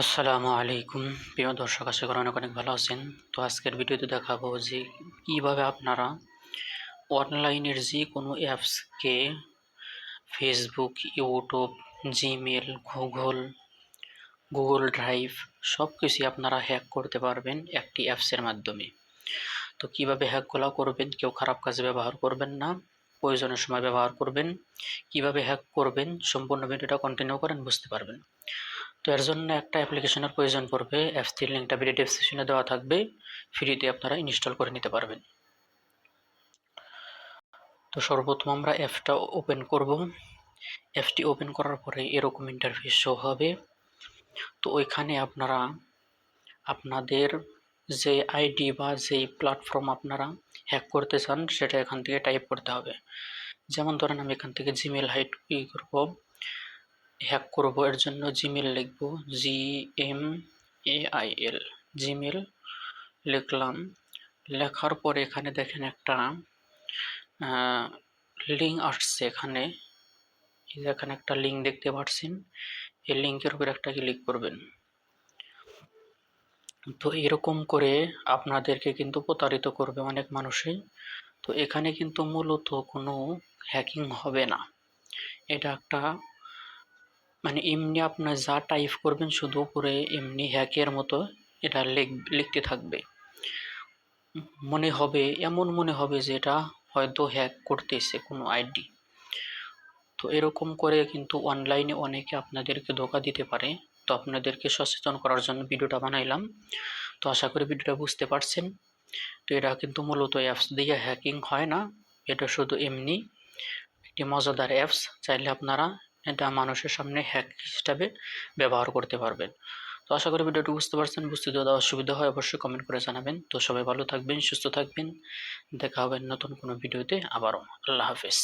আসসালামু আলাইকুম। প্রিয় দর্শক, আশা করি অনেক অনেক ভালো আছেন। তো আজকের ভিডিওতে দেখাবো যে কীভাবে আপনারা অনলাইনের যে কোনো অ্যাপসকে Facebook YouTube Gmail Google Google drive সব কিছুই আপনারা হ্যাক করতে পারবেন একটি অ্যাপসের মাধ্যমে। তো কীভাবে হ্যাকগুলো করবেন, কেউ খারাপ কাজে ব্যবহার করবেন না প্রয়োজনের সময় ব্যবহার করবেন, কীভাবে হ্যাক করবেন, সম্পূর্ণ ভিডিওটা কন্টিনিউ করেন, বুঝতে পারবেন। তো এর জন্য একটা অ্যাপ্লিকেশনের প্রয়োজন পড়বে। অ্যাপসটির লিঙ্কটা ভিডিও ডেসক্রিপশনে দেওয়া থাকবে। ফ্রিতে আপনারা ইনস্টল করে নিতে পারবেন। তো সর্বপ্রথম আমরা অ্যাপটা ওপেন করব। অ্যাপটি ওপেন করার পরে এরকম ইন্টারফেস শো হবে। তো ওইখানে আপনারা, আপনাদের যে আইডি বা যেই প্ল্যাটফর্ম আপনারা হ্যাক করতে চান, সেটা এখান থেকে টাইপ করতে হবে। যেমন ধরেন আমি এখান থেকে জিমেল হাইট ই করব। হ্যাক করব এর জন্য জিমেল লিখব G M A I L Gmail লিখলাম। লেখার পরে এখানে দেখেন একটা লিঙ্ক আসছে এখানে। এখানে একটা লিঙ্ক দেখতে পাচ্ছেন এই লিঙ্কের উপর একটা ক্লিক করবেন। তো এরকম করে আপনাদেরকে কিন্তু প্রতারিত করবে অনেক মানুষই তো এখানে কিন্তু মূলত কোনো হ্যাকিং হবে না। এটা একটা মানে এমনি আপনার যা টাইপ করবেন শুধু উপরে এমনি হ্যাকের মতো এটা লিখতে থাকবে। মনে হবে, এমন মনে হবে যে এটা হয়তো হ্যাক করতেছে কোনো আইডি। তো এরকম করে কিন্তু অনলাইনে অনেকে আপনাদেরকে ধোকা দিতে পারে। তো আপনাদেরকে সচেতন করার জন্য ভিডিওটা বানাইলাম। তো আশা করি ভিডিওটা বুঝতে পারছেন। তো এটা কিন্তু মূলত অ্যাপস দিয়ে হ্যাকিং হয় না। এটা শুধু এমনি একটি মজাদার অ্যাপস চাইলে আপনারা এটা মানুষের সামনে হ্যাক হিসাবে ব্যবহার করতে পারবেন। তো আশা করি ভিডিওটি বুঝতে পারছেন, বুঝতে যদি অসুবিধা হয় অবশ্যই কমেন্ট করে জানাবেন। তো সবাই ভালো থাকবেন, সুস্থ থাকবেন। দেখা হবে নতুন কোনো ভিডিওতে আবারও। আল্লাহ হাফেজ।